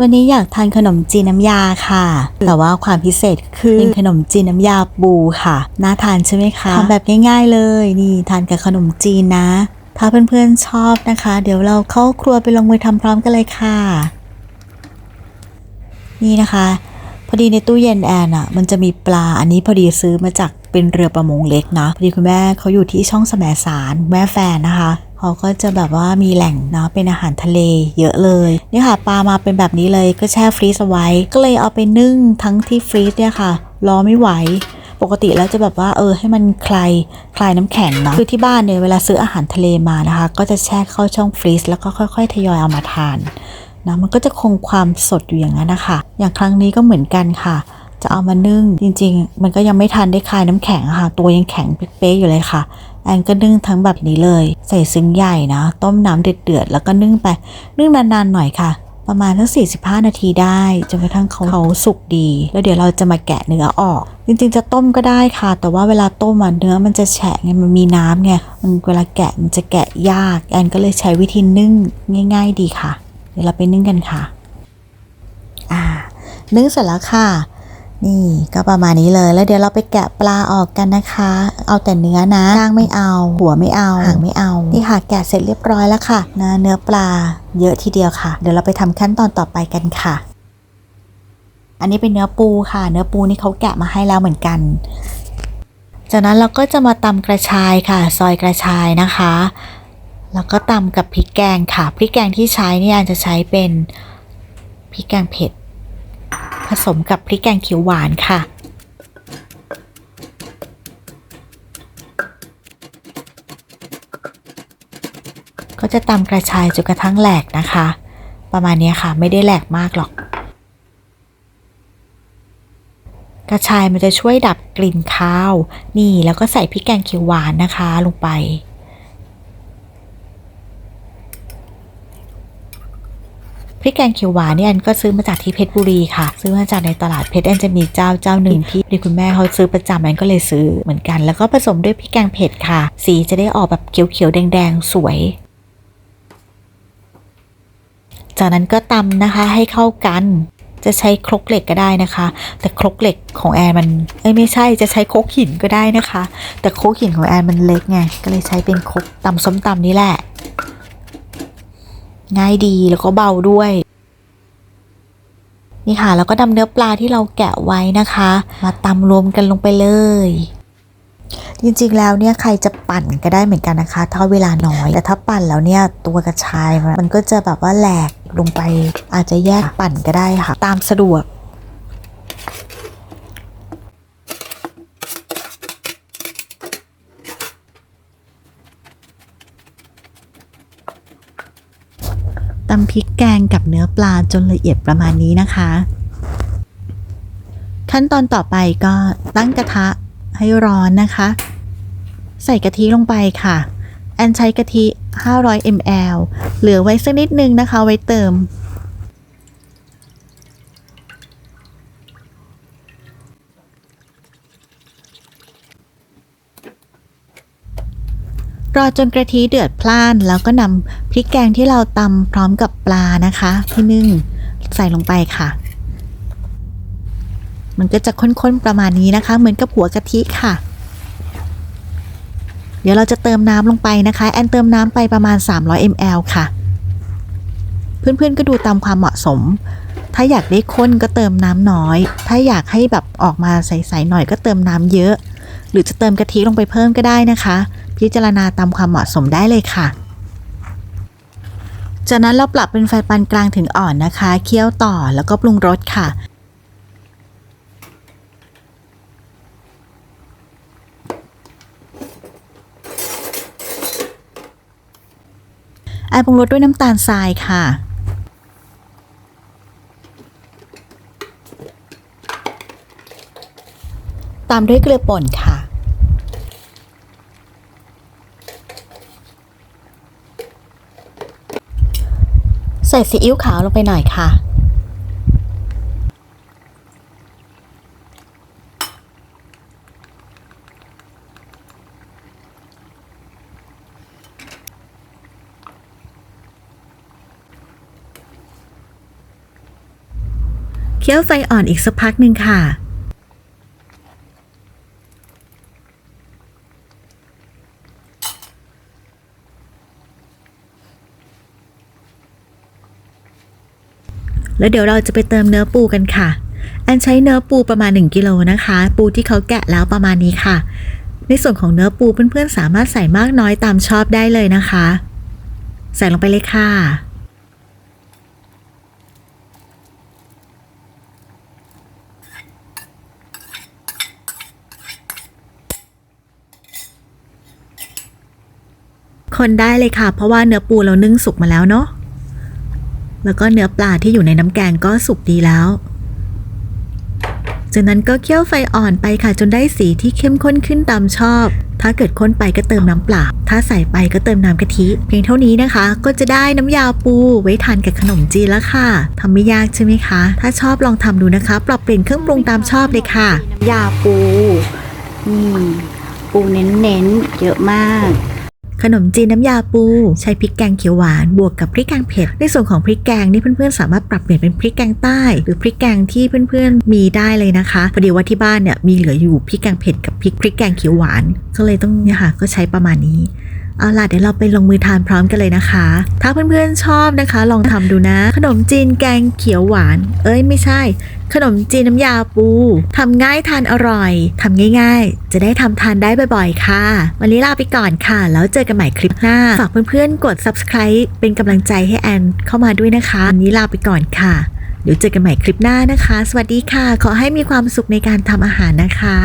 วันนี้อยากทานขนมจีนน้ำยาค่ะ แต่ว่าความพิเศษคือเป็นขนมจีนน้ำยาปูค่ะ น่าทานใช่ไหมคะทำแบบง่ายๆเลย นี่ทานกับขนมจีนนะ ถ้าเพื่อนๆชอบนะคะ เดี๋ยวเราเข้าครัวไปลงมือทำพร้อมกันเลยค่ะ นี่นะคะ พอดีในตู้เย็นแอนอะมันจะมีปลา อันนี้พอดีซื้อมาจากเป็นเรือประมงเล็กนะ พอดีคุณแม่เขาอยู่ที่ช่องแสมสารแม่แฟนนะคะ เขาก็จะแบบว่ามีแหล่งเนาะเป็นอาหารทะเลเยอะเลยนี่ค่ะปลามาเป็นแบบนี้เลยก็แช่ฟรีซเอาไว้ ก็เลยเอาไปนึ่งทั้งที่ฟรีซเนี่ยค่ะรอไม่ไหวปกติแล้วจะแบบว่าเออให้มันคลายคลายน้ำแข็งเนาะคือที่บ้านเนี่ยเวลาซื้ออาหารทะเลมานะคะ ก็จะแช่เข้าช่องฟรีซแล้วก็ค่อยๆ ทยอยเอามาทานนะมันก็จะคงความสดอยู่อย่างนั้นนะคะอย่างครั้งนี้ก็เหมือนกันค่ะ จะเอามานึ่งจริง ๆ มันก็ยังไม่ทันได้คลายน้ำแข็งค่ะ ตัวยังแข็งเป๊ะๆอยู่เลยค่ะ แอนก็นึ่งทั้งแบบนี้เลย ใส่ซึ้งใหญ่นะ ต้มน้ำเดือดๆแล้วก็นึ่งไปนึ่งนานๆหน่อยค่ะ ประมาณทั้ง45 นาทีได้จนกระทั่งเขาเขาสุกดี แล้วเดี๋ยวเราจะมาแกะเนื้อออก จริงๆจะต้มก็ได้ค่ะ แต่ว่าเวลาต้มอะเนื้อมันจะแฉะไงมันมีน้ำไงมันเวลาแกะมันจะแกะยากแอนก็เลยใช้วิธีนึ่งง่าย ๆ ดีค่ะ เดี๋ยวเราไปนึ่งกันค่ะ อ่า นึ่งเสร็จแล้วค่ะ นี่ก็ประมาณนี้เลยแล้วเดี๋ยวเราไปแกะปลาออกกันนะคะ เอาแต่เนื้อนะก้างไม่เอา หัวไม่เอาหางไม่เอานี่ค่ะแกะเสร็จเรียบร้อยแล้วค่ะนะเนื้อปลาเยอะทีเดียวค่ะ เดี๋ยวเราไปทำขั้นตอนต่อไปกันค่ะ อันนี้เป็นเนื้อปูค่ะ เนื้อปูนี่เขาแกะมาให้แล้วเหมือนกัน จากนั้นเราก็จะมาตำกระชายค่ะ ซอยกระชายนะคะ แล้วก็ตำกับพริกแกงค่ะพริกแกงที่ใช้เนี่ยจะใช้เป็นพริกแกงเผ็ด ผสมกับพริกแกงเขียวหวานค่ะ ก็จะตำกระชายจนกระทั่งแหลกนะคะ ประมาณนี้ค่ะไม่ได้แหลกมากหรอก กระชายมันจะช่วยดับกลิ่นคาว นี่แล้วก็ใส่พริกแกงเขียวหวานนะคะลงไป พ ริกแกงเขียวหวานเนี่ยแอนก็ซื้อมาจากที่เพชรบุรีค่ะ ซื้อมาจากในตลาดเพชรแอนจะมีเจ้าเจ้าหนึ่งที่พอดีคุณแม่เขาซื้อประจำแอนก็เลยซื้อเหมือนกัน แล้วก็ผสมด้วยพริกแกงเผ็ดค่ะ สีจะได้ออกแบบเขียวๆแดงๆ สวยจากนั้นก็ตำนะคะให้เข้ากัน จะใช้ครกเหล็กก็ได้นะคะ แต่ครกเหล็กของแอนมันเอ้ยไม่ใช่จะใช้ครกหินก็ได้นะคะ แต่ครกหินของแอนมันเล็กไงก็เลยใช้เป็นครกตำส้มตำนี่แหละ ง่ายดีแล้วก็เบาด้วย นี่ค่ะ แล้วก็นำเนื้อปลาที่เราแกะไว้นะคะ มาตำรวมกันลงไปเลย จริงๆแล้วเนี่ยใครจะปั่นก็ได้เหมือนกันนะคะถ้าเวลาน้อย แต่ถ้าปั่นแล้วเนี่ยตัวกระชายมันมันก็จะแบบว่าแหลกลงไปอาจจะแยกปั่นก็ได้ค่ะ ตามสะดวกำพริกแกงกับเนื้อปลาจนละเอียดประมาณนี้นะคะ ขั้นตอนต่อไปก็ตั้งกระทะให้ร้อนนะคะ ใส่กะทิลงไปค่ะ แอนใช้กะทิ 500 ml เหลือไว้สักนิดนึงนะคะ ไว้เติม รอจนกะทิเดือดพล่านแล้วก็นำ ริกแกงที่เราตำพร้อมกับปลานะคะที่นึ่งใส่ลงไปค่ะ มันก็จะข้นๆประมาณนี้นะคะ เหมือนกับหัวกะทิค่ะ เดี๋ยวเราจะเติมน้ำลงไปนะคะ แอนเติมน้ำไปประมาณ 300 ml ค่ะ เพื่อนๆก็ดูตามความเหมาะสม ถ้าอยากได้ข้นก็เติมน้ำน้อย ถ้าอยากให้แบบออกมาใสๆหน่อยก็เติมน้ำเยอะ หรือจะเติมกะทิลงไปเพิ่มก็ได้นะคะ พิจารณาตามความเหมาะสมได้เลยค่ะ จากนั้นเราปรับเป็นไฟปานกลางถึงอ่อนนะคะ เคี่ยวต่อแล้วก็ปรุงรสค่ะแอปรุงรสด้วยน้ำตาลทรายค่ะตามด้วยเกลือป่นค่ะ ใส่ซีอิ๊วขาวลงไปหน่อยค่ะ เคี่ยวไฟอ่อนอีกสักพักหนึ่งค่ะ แล้วเดี๋ยวเราจะไปเติมเนื้อปูกันค่ะ อันใช้เนื้อปูประมาณ 1กิโลนะคะ ปูที่เขาแกะแล้วประมาณนี้ค่ะ ในส่วนของเนื้อปูเพื่อนๆสามารถใส่มากน้อยตามชอบได้เลยนะคะ ใส่ลงไปเลยค่ะคนได้เลยค่ะ เพราะว่าเนื้อปูเรานึ่งสุกมาแล้วเนาะ แล้วก็เนื้อปลาที่อยู่ในน้ำแกงก็สุกดีแล้ว จากนั้นก็เคี่ยวไฟอ่อนไปค่ะจนได้สีที่เข้มข้นขึ้นตามชอบ ถ้าเกิดข้นไปก็เติมน้ำเปล่า ถ้าใส่ไปก็เติมน้ำกะทิ เพียงเท่านี้นะคะ ก็จะได้น้ำยาปูไว้ทานกับขนมจีนแล้วค่ะทำไม่ยากใช่ไหมคะ ถ้าชอบลองทำดูนะคะ ปรับเปลี่ยนเครื่องปรุงตามชอบเลยค่ะ น้ำยาปูนี่ปูเน้นๆเยอะมาก ขนมจีนน้ำยาปู ใช้พริกแกงเขียวหวานบวกกับพริกแกงเผ็ดในส่วนของพริกแกงนี่เพื่อนๆสามารถปรับเปลี่ยนเป็นพริกแกงใต้ หรือพริกแกงที่เพื่อนๆมีได้เลยนะคะพอดีว่าที่บ้านเนี่ยมีเหลืออยู่พริกแกงเผ็ดกับพริกพริกแกงเขียวหวาน ก็เลยต้องเนี่ยค่ะก็ใช้ประมาณนี้ เอาล่ะเดี๋ยวเราไปลงมือทานพร้อมกันเลยนะคะ ถ้าเพื่อนๆชอบนะคะ ลองทำดูนะ ขนมจีนแกงเขียวหวาน เอ้ยไม่ใช่ ขนมจีนน้ำยาปูทำง่ายทานอร่อยทำง่าย ๆ จะได้ทำทานได้บ่อยๆ ค่ะ วันนี้ลาไปก่อนค่ะ แล้วเจอกันใหม่คลิปหน้า ฝากเพื่อนๆกด subscribe เป็นกำลังใจให้แอนเข้ามาด้วยนะคะวันนี้ลาไปก่อนค่ะเดี๋ยวเจอกันใหม่คลิปหน้านะคะ สวัสดีค่ะ ขอให้มีความสุขในการทำอาหารนะคะ